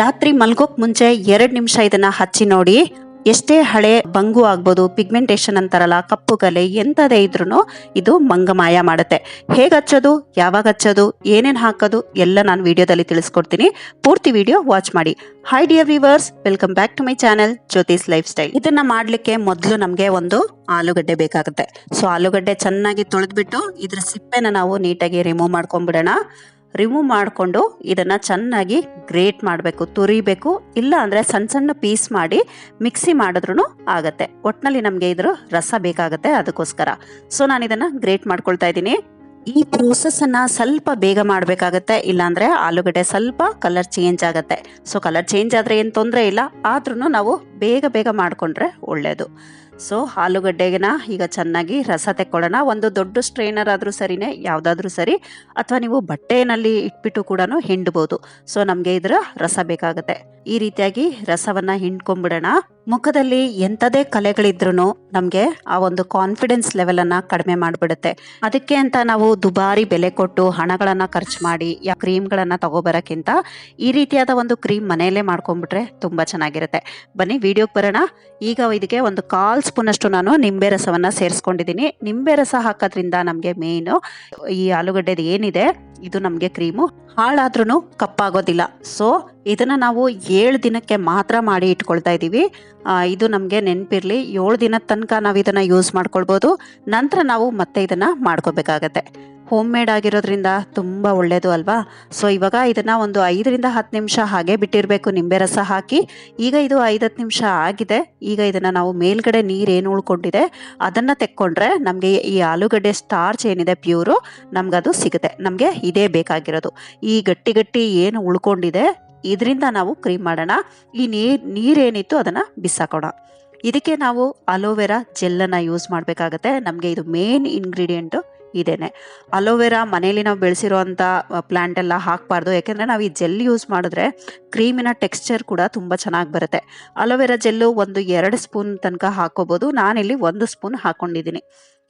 ರಾತ್ರಿ ಮಲ್ಗೋಕ್ ಮುಂಚೆ ಎರಡು ನಿಮಿಷ ಇದನ್ನ ಹಚ್ಚಿ ನೋಡಿ. ಎಷ್ಟೇ ಹಳೆ ಬಂಗು ಆಗ್ಬೋದು ಪಿಗ್ಮೆಂಟೇಷನ್ ಅಂತಾರಲ್ಲ, ಕಪ್ಪು ಗಲೆ ಎಂಥದೇ ಇದ್ರೂ ಇದು ಮಂಗಮಾಯ ಮಾಡುತ್ತೆ. ಹೇಗೆ ಹಚ್ಚೋದು, ಯಾವಾಗ ಹಚ್ಚೋದು, ಏನೇನು ಹಾಕೋದು ಎಲ್ಲ ನಾನು ವಿಡಿಯೋದಲ್ಲಿ ತಿಳಿಸ್ಕೊಡ್ತೀನಿ. ಪೂರ್ತಿ ವಿಡಿಯೋ ವಾಚ್ ಮಾಡಿ. Hi dear viewers welcome back to my channel Jyothi's lifestyle ಇದನ್ನ ಮಾಡಲಿಕ್ಕೆ ಮೊದಲು ನಮಗೆ ಒಂದು ಆಲೂಗಡ್ಡೆ ಬೇಕಾಗುತ್ತೆ. ಸೊ ಆಲೂಗಡ್ಡೆ ಚೆನ್ನಾಗಿ ತೊಳೆದ್ಬಿಟ್ಟು ಇದ್ರ ಸಿಪ್ಪೆನ ನಾವು ನೀಟಾಗಿ ರಿಮೂವ್ ಮಾಡ್ಕೊಂಡ್ಬಿಡೋಣ. ರಿಮೂವ್ ಮಾಡಿಕೊಂಡು ಇದನ್ನು ಚೆನ್ನಾಗಿ ಗ್ರೇಟ್ ಮಾಡಬೇಕು, ತುರಿಬೇಕು, ಇಲ್ಲ ಅಂದರೆ ಸಣ್ಣ ಸಣ್ಣ ಪೀಸ್ ಮಾಡಿ ಮಿಕ್ಸಿ ಮಾಡಿದ್ರೂ ಆಗುತ್ತೆ. ಒಟ್ಟಿನಲ್ಲಿ ನಮಗೆ ಇದ್ರ ರಸ ಬೇಕಾಗುತ್ತೆ ಅದಕ್ಕೋಸ್ಕರ. ಸೊ ನಾನು ಇದನ್ನು ಗ್ರೇಟ್ ಮಾಡ್ಕೊಳ್ತಾ ಇದ್ದೀನಿ. ಈ ಪ್ರೋಸೆಸ್ಸನ್ನು ಸ್ವಲ್ಪ ಬೇಗ ಮಾಡಬೇಕಾಗತ್ತೆ ಇಲ್ಲಾಂದರೆ ಆಲೂಗಡ್ಡೆ ಸ್ವಲ್ಪ ಕಲರ್ ಚೇಂಜ್ ಆಗುತ್ತೆ. ಸೊ ಕಲರ್ ಚೇಂಜ್ ಆದರೆ ಏನು ತೊಂದರೆ ಇಲ್ಲ ಆದ್ರೂ ನಾವು ಬೇಗ ಬೇಗ ಮಾಡಿಕೊಂಡ್ರೆ ಒಳ್ಳೆಯದು ಸೊ ಆಲೂಗಡ್ಡೆಗೆನ ಈಗ ಚೆನ್ನಾಗಿ ರಸ ತೆಕ್ಕೊಳ್ಳೋಣ. ಒಂದು ದೊಡ್ಡ ಸ್ಟ್ರೈನರ್ ಆದರೂ ಸರಿನೇ, ಯಾವುದಾದ್ರೂ ಸರಿ, ಅಥವಾ ನೀವು ಬಟ್ಟೆನಲ್ಲಿ ಇಟ್ಬಿಟ್ಟು ಕೂಡ ಹಿಂಡ್ಬೋದು. ಸೊ ನಮಗೆ ಇದರ ರಸ ಬೇಕಾಗುತ್ತೆ. ಈ ರೀತಿಯಾಗಿ ರಸವನ್ನ ಹಿಂಡ್ಕೊಂಡ್ಬಿಡೋಣ. ಮುಖದಲ್ಲಿ ಎಂಥದೇ ಕಲೆಗಳಿದ್ರೂ ನಮಗೆ ಆ ಒಂದು ಕಾನ್ಫಿಡೆನ್ಸ್ ಲೆವೆಲನ್ನು ಕಡಿಮೆ ಮಾಡಿಬಿಡುತ್ತೆ. ಅದಕ್ಕೆ ಅಂತ ನಾವು ದುಬಾರಿ ಬೆಲೆ ಕೊಟ್ಟು ಹಣಗಳನ್ನು ಖರ್ಚು ಮಾಡಿ, ಯಾ ಕ್ರೀಮ್ಗಳನ್ನು ತಗೋಬರೋಕ್ಕಿಂತ ಈ ರೀತಿಯಾದ ಒಂದು ಕ್ರೀಮ್ ಮನೆಯಲ್ಲೇ ಮಾಡ್ಕೊಂಡ್ಬಿಟ್ರೆ ತುಂಬ ಚೆನ್ನಾಗಿರುತ್ತೆ. ಬನ್ನಿ ವಿಡಿಯೋಗೆ ಬರೋಣ. ಈಗ ಇದಕ್ಕೆ ಒಂದು ಕಾಲ್ ಸ್ಪೂನಷ್ಟು ನಾನು ನಿಂಬೆ ರಸವನ್ನು ಸೇರಿಸ್ಕೊಂಡಿದ್ದೀನಿ. ನಿಂಬೆ ರಸ ಹಾಕೋದ್ರಿಂದ ನಮಗೆ ಮೇಯ್ನು ಈ ಆಲೂಗಡ್ಡೆದು ಏನಿದೆ, ಇದು ನಮಗೆ ಕ್ರೀಮು ಹಾಳಾದ್ರೂ ಕಪ್ಪಾಗೋದಿಲ್ಲ. ಸೊ ಇದನ್ನು ನಾವು ಏಳು ದಿನಕ್ಕೆ ಮಾತ್ರ ಮಾಡಿ ಇಟ್ಕೊಳ್ತಾ ಇದ್ದೀವಿ ಇದು ನಮಗೆ ನೆನಪಿರಲಿ, ಏಳು ದಿನದ ತನಕ ನಾವು ಇದನ್ನು ಯೂಸ್ ಮಾಡ್ಕೊಳ್ಬೋದು. ನಂತರ ನಾವು ಮತ್ತೆ ಇದನ್ನು ಮಾಡ್ಕೋಬೇಕಾಗತ್ತೆ. ಹೋಮ್ ಮೇಡ್ ಆಗಿರೋದ್ರಿಂದ ತುಂಬ ಒಳ್ಳೆಯದು ಅಲ್ವಾ? ಸೊ ಇವಾಗ ಇದನ್ನು ಒಂದು ಐದರಿಂದ ಹತ್ತು ನಿಮಿಷ ಹಾಗೆ ಬಿಟ್ಟಿರಬೇಕು, ನಿಂಬೆ ರಸ ಹಾಕಿ. ಈಗ ಇದು ಐದು ಹತ್ತು ನಿಮಿಷ ಆಗಿದೆ. ಈಗ ಇದನ್ನು ನಾವು ಮೇಲ್ಗಡೆ ನೀರು ಏನು ಉಳ್ಕೊಂಡಿದೆ, ಅದನ್ನು ತೆಕ್ಕೊಂಡ್ರೆ ನಮಗೆ ಈ ಆಲೂಗಡ್ಡೆ ಸ್ಟಾರ್ಚ್ ಏನಿದೆ ಪ್ಯೂರು ನಮಗದು ಸಿಗುತ್ತೆ. ನಮಗೆ ಇದೇ ಬೇಕಾಗಿರೋದು. ಈ ಗಟ್ಟಿ ಗಟ್ಟಿ ಏನು ಉಳ್ಕೊಂಡಿದೆ, ಇದರಿಂದ ನಾವು ಕ್ರೀಮ್ ಮಾಡೋಣ. ಈ ನೀರು ನೀರೇನಿತ್ತು ಅದನ್ನು ಬಿಸಾಕೋಣ. ಇದಕ್ಕೆ ನಾವು ಅಲೋವೆರಾ ಜೆಲ್ಲನ್ನು ಯೂಸ್ ಮಾಡಬೇಕಾಗತ್ತೆ. ನಮಗೆ ಇದು ಮೇನ್ ಇಂಗ್ರೀಡಿಯೆಂಟು ಇದೇನೆ. ಅಲೋವೆರಾ ಮನೇಲಿ ನಾವು ಬೆಳೆಸಿರೋವಂಥ ಪ್ಲ್ಯಾಂಟ್ ಎಲ್ಲ ಹಾಕಬಾರ್ದು. ಯಾಕೆಂದರೆ ನಾವು ಈ ಜೆಲ್ ಯೂಸ್ ಮಾಡಿದ್ರೆ ಕ್ರೀಮಿನ ಟೆಕ್ಸ್ಚರ್ ಕೂಡ ತುಂಬ ಚೆನ್ನಾಗಿ ಬರುತ್ತೆ. ಅಲೋವೆರಾ ಜೆಲ್ಲು ಒಂದು ಎರಡು ಸ್ಪೂನ್ ತನಕ ಹಾಕೋಬೋದು. ನಾನಿಲ್ಲಿ ಒಂದು ಸ್ಪೂನ್ ಹಾಕ್ಕೊಂಡಿದ್ದೀನಿ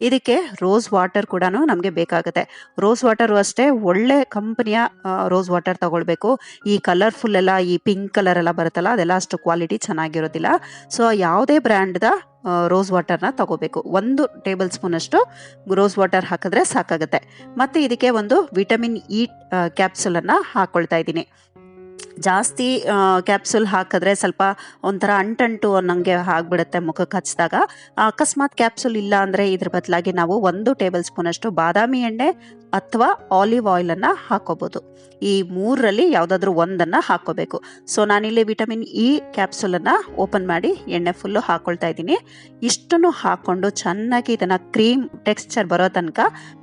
ಇದಕ್ಕೆ ರೋಸ್ ವಾಟರ್ ಕೂಡ ನಮಗೆ ಬೇಕಾಗುತ್ತೆ. ರೋಸ್ ವಾಟರು ಅಷ್ಟೇ ಒಳ್ಳೆ ಕಂಪನಿಯ ರೋಸ್ ವಾಟರ್ ತಗೊಳ್ಬೇಕು. ಈ ಕಲರ್ಫುಲ್ ಎಲ್ಲ, ಈ ಪಿಂಕ್ ಕಲರ್ ಎಲ್ಲ ಬರುತ್ತಲ್ಲ, ಅದೆಲ್ಲ ಅಷ್ಟು ಕ್ವಾಲಿಟಿ ಚೆನ್ನಾಗಿರೋದಿಲ್ಲ. ಸೊ ಯಾವುದೇ ಬ್ರ್ಯಾಂಡ್ದ ರೋಸ್ ವಾಟರ್ನ ತಗೋಬೇಕು ಒಂದು ಟೇಬಲ್ ಸ್ಪೂನಷ್ಟು ರೋಸ್ ವಾಟರ್ ಹಾಕಿದ್ರೆ ಸಾಕಾಗುತ್ತೆ. ಮತ್ತು ಇದಕ್ಕೆ ಒಂದು ವಿಟಮಿನ್ ಇ ಕ್ಯಾಪ್ಸುಲನ್ನು ಹಾಕ್ಕೊಳ್ತಾ ಇದ್ದೀನಿ. ಜಾಸ್ತಿ ಕ್ಯಾಪ್ಸುಲ್ ಹಾಕಿದ್ರೆ ಸ್ವಲ್ಪ ಒಂಥರ ಅಂಟಂಟು ಅನ್ನಂಗೆ ಆಗಿಬಿಡುತ್ತೆ ಮುಖಕ್ಕೆ ಹಚ್ಚಿದಾಗ. ಅಕಸ್ಮಾತ್ ಕ್ಯಾಪ್ಸುಲ್ ಇಲ್ಲ ಅಂದರೆ ಇದ್ರ ಬದಲಾಗಿ ನಾವು ಒಂದು ಟೇಬಲ್ ಸ್ಪೂನಷ್ಟು ಬಾದಾಮಿ ಎಣ್ಣೆ ಅಥವಾ ಆಲಿವ್ ಆಯಿಲನ್ನು ಹಾಕೋಬೋದು. ಈ ಮೂರರಲ್ಲಿ ಯಾವುದಾದ್ರೂ ಒಂದನ್ನು ಹಾಕೋಬೇಕು. ಸೊ ನಾನಿಲ್ಲಿ ವಿಟಮಿನ್ ಇ ಕ್ಯಾಪ್ಸುಲನ್ನು ಓಪನ್ ಮಾಡಿ ಎಣ್ಣೆ ಫುಲ್ಲು ಹಾಕ್ಕೊಳ್ತಾ ಇದ್ದೀನಿ. ಇಷ್ಟನ್ನು ಹಾಕ್ಕೊಂಡು ಚೆನ್ನಾಗಿ ಇದನ್ನು ಕ್ರೀಮ್ ಟೆಕ್ಸ್ಚರ್ ಬರೋ ತನಕ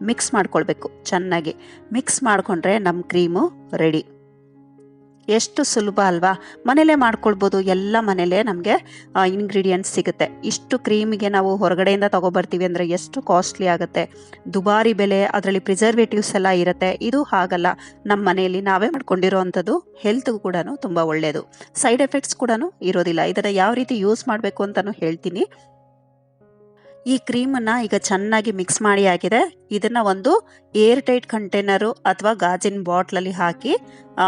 ಮಿಕ್ಸ್ ಮಾಡ್ಕೊಳ್ಬೇಕು ಚೆನ್ನಾಗಿ. ಮಿಕ್ಸ್ ಮಾಡಿಕೊಂಡ್ರೆ ನಮ್ಮ ಕ್ರೀಮು ರೆಡಿ ಎಷ್ಟು ಸುಲಭ ಅಲ್ವಾ? ಮನೇಲೇ ಮಾಡ್ಕೊಳ್ಬೋದು. ಎಲ್ಲ ಮನೇಲೇ ನಮಗೆ ಇಂಗ್ರೀಡಿಯೆಂಟ್ಸ್ ಸಿಗುತ್ತೆ. ಇಷ್ಟು ಕ್ರೀಮಿಗೆ ನಾವು ಹೊರಗಡೆಯಿಂದ ತೊಗೊಬರ್ತೀವಿ ಅಂದರೆ ಎಷ್ಟು ಕಾಸ್ಟ್ಲಿ ಆಗುತ್ತೆ. ದುಬಾರಿ ಬೆಲೆ, ಅದರಲ್ಲಿ ಪ್ರಿಸರ್ವೇಟಿವ್ಸ್ ಎಲ್ಲ ಇರುತ್ತೆ. ಇದು ಹಾಗಲ್ಲ. ನಮ್ಮ ಮನೆಯಲ್ಲಿ ನಾವೇ ಮಾಡ್ಕೊಂಡಿರೋ ಅಂಥದ್ದು ಹೆಲ್ತ್ಗೂ ಕೂಡ ತುಂಬ ಒಳ್ಳೆಯದು ಸೈಡ್ ಎಫೆಕ್ಟ್ಸ್ ಕೂಡ ಇರೋದಿಲ್ಲ. ಇದನ್ನು ಯಾವ ರೀತಿ ಯೂಸ್ ಮಾಡಬೇಕು ಅಂತಲೂ ಹೇಳ್ತೀನಿ. ಈ ಕ್ರೀಮನ್ನು ಈಗ ಚೆನ್ನಾಗಿ ಮಿಕ್ಸ್ ಮಾಡಿ ಆಗಿದೆ ಇದನ್ನು ಒಂದು ಏರ್ ಟೈಟ್ ಕಂಟೈನರು ಅಥವಾ ಗಾಜಿನ ಬಾಟ್ಲಲ್ಲಿ ಹಾಕಿ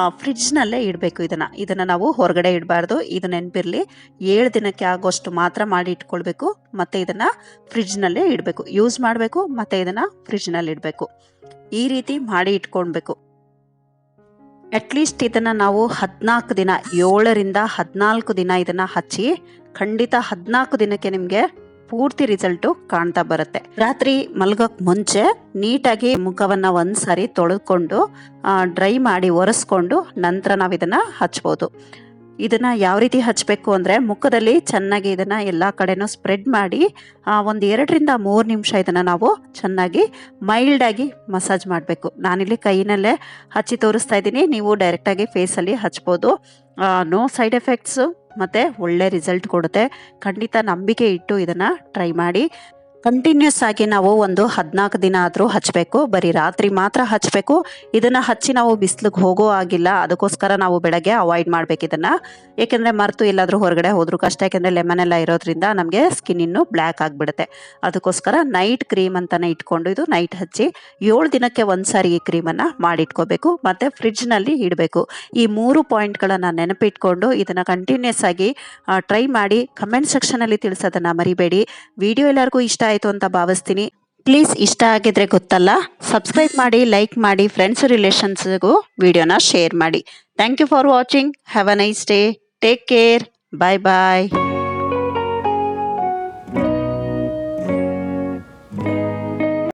ಫ್ರಿಡ್ಜ್ನಲ್ಲೇ ಇಡಬೇಕು ಇದನ್ನು. ಇದನ್ನು ನಾವು ಹೊರಗಡೆ ಇಡಬಾರ್ದು. ಇದು ನೆನಪಿರಲಿ. ಏಳು ದಿನಕ್ಕೆ ಆಗೋಷ್ಟು ಮಾತ್ರ ಮಾಡಿ ಇಟ್ಕೊಳ್ಬೇಕು. ಮತ್ತು ಇದನ್ನು ಫ್ರಿಡ್ಜ್ನಲ್ಲೇ ಇಡಬೇಕು. ಯೂಸ್ ಮಾಡಬೇಕು, ಮತ್ತು ಇದನ್ನು ಫ್ರಿಡ್ಜ್ನಲ್ಲಿ ಇಡಬೇಕು. ಈ ರೀತಿ ಮಾಡಿ ಇಟ್ಕೊಳ್ಬೇಕು. ಅಟ್ಲೀಸ್ಟ್ ಇದನ್ನು ನಾವು ಹದಿನಾಲ್ಕು ದಿನ, ಏಳರಿಂದ ಹದಿನಾಲ್ಕು ದಿನ ಇದನ್ನು ಹಚ್ಚಿ, ಖಂಡಿತ ಹದಿನಾಲ್ಕು ದಿನಕ್ಕೆ ನಿಮಗೆ ಪೂರ್ತಿ ರಿಸಲ್ಟು ಕಾಣ್ತಾ ಬರುತ್ತೆ. ರಾತ್ರಿ ಮಲ್ಗೋಕ್ ಮುಂಚೆ ನೀಟಾಗಿ ಮುಖವನ್ನ ಒಂದ್ಸಾರಿ ತೊಳೆದುಕೊಂಡು ಡ್ರೈ ಮಾಡಿ ಒರೆಸ್ಕೊಂಡು ನಂತರ ನಾವು ಇದನ್ನ ಹಚ್ಬೋದು. ಇದನ್ನ ಯಾವ ರೀತಿ ಹಚ್ಚಬೇಕು ಅಂದರೆ ಮುಖದಲ್ಲಿ ಚೆನ್ನಾಗಿ ಇದನ್ನ ಎಲ್ಲ ಕಡೆನೂ ಸ್ಪ್ರೆಡ್ ಮಾಡಿ ಒಂದು ಎರಡರಿಂದ ಮೂರು ನಿಮಿಷ ಇದನ್ನ ನಾವು ಚೆನ್ನಾಗಿ ಮೈಲ್ಡ್ ಆಗಿ ಮಸಾಜ್ ಮಾಡಬೇಕು. ನಾನಿಲ್ಲಿ ಕೈನಲ್ಲೇ ಹಚ್ಚಿ ತೋರಿಸ್ತಾ ಇದ್ದೀನಿ. ನೀವು ಡೈರೆಕ್ಟಾಗಿ ಫೇಸಲ್ಲಿ ಹಚ್ಬೋದು. No side effects. ಮತ್ತು ಒಳ್ಳೆ ರಿಸಲ್ಟ್ ಕೊಡುತ್ತೆ. ಖಂಡಿತ ನಂಬಿಕೆ ಇಟ್ಟು ಇದನ್ನು ಟ್ರೈ ಮಾಡಿ. ಕಂಟಿನ್ಯೂಸ್ ಆಗಿ ನಾವು ಒಂದು ಹದಿನಾಲ್ಕು ದಿನ ಆದರೂ ಹಚ್ಚಬೇಕು ಬರೀ ರಾತ್ರಿ ಮಾತ್ರ ಹಚ್ಚಬೇಕು ಇದನ್ನು ಹಚ್ಚಿ ನಾವು ಬಿಸಿಲಿಗೆ ಹೋಗೋ ಆಗಿಲ್ಲ. ಅದಕ್ಕೋಸ್ಕರ ನಾವು ಬೆಳಗ್ಗೆ ಅವಾಯ್ಡ್ ಮಾಡಬೇಕು ಇದನ್ನು. ಏಕೆಂದರೆ ಮರೆತು ಎಲ್ಲಾದರೂ ಹೊರಗಡೆ ಹೋದರೂ ಕಷ್ಟ. ಯಾಕೆಂದರೆ ಲೆಮನ್ ಎಲ್ಲ ಇರೋದ್ರಿಂದ ನಮಗೆ ಸ್ಕಿನ್ ಇನ್ನು ಬ್ಲ್ಯಾಕ್ ಆಗಿಬಿಡುತ್ತೆ. ಅದಕ್ಕೋಸ್ಕರ ನೈಟ್ ಕ್ರೀಮ್ ಅಂತಲೇ ಇಟ್ಕೊಂಡು ಇದು ನೈಟ್ ಹಚ್ಚಿ ಏಳು ದಿನಕ್ಕೆ ಒಂದು ಸಾರಿ ಈ ಕ್ರೀಮನ್ನು ಮಾಡಿಟ್ಕೋಬೇಕು. ಮತ್ತು ಫ್ರಿಡ್ಜ್ನಲ್ಲಿ ಇಡಬೇಕು. ಈ ಮೂರು ಪಾಯಿಂಟ್ಗಳನ್ನು ನೆನಪಿಟ್ಕೊಂಡು ಇದನ್ನು ಕಂಟಿನ್ಯೂಸ್ ಆಗಿ ಟ್ರೈ ಮಾಡಿ ಕಮೆಂಟ್ ಸೆಕ್ಷನಲ್ಲಿ ತಿಳಿಸೋದನ್ನು ಮರಿಬೇಡಿ. ವಿಡಿಯೋ ಎಲ್ಲರಿಗೂ ಇಷ್ಟ ಆಯಿತು ಅಂತ ಭಾವಿಸ್ತೀನಿ. ಪ್ಲೀಸ್ ಇಷ್ಟ ಆಗಿದ್ರೆ ಗೊತ್ತಲ್ಲ ಸಬ್ಸ್ಕ್ರೈಬ್ ಮಾಡಿ ಲೈಕ್ ಮಾಡಿ ಫ್ರೆಂಡ್ಸ್ ರಿಲೇಷನ್ಸ್ಗೂ ವಿಡಿಯೋನ ಶೇರ್ ಮಾಡಿ. Thank you for watching have a nice day take care bye bye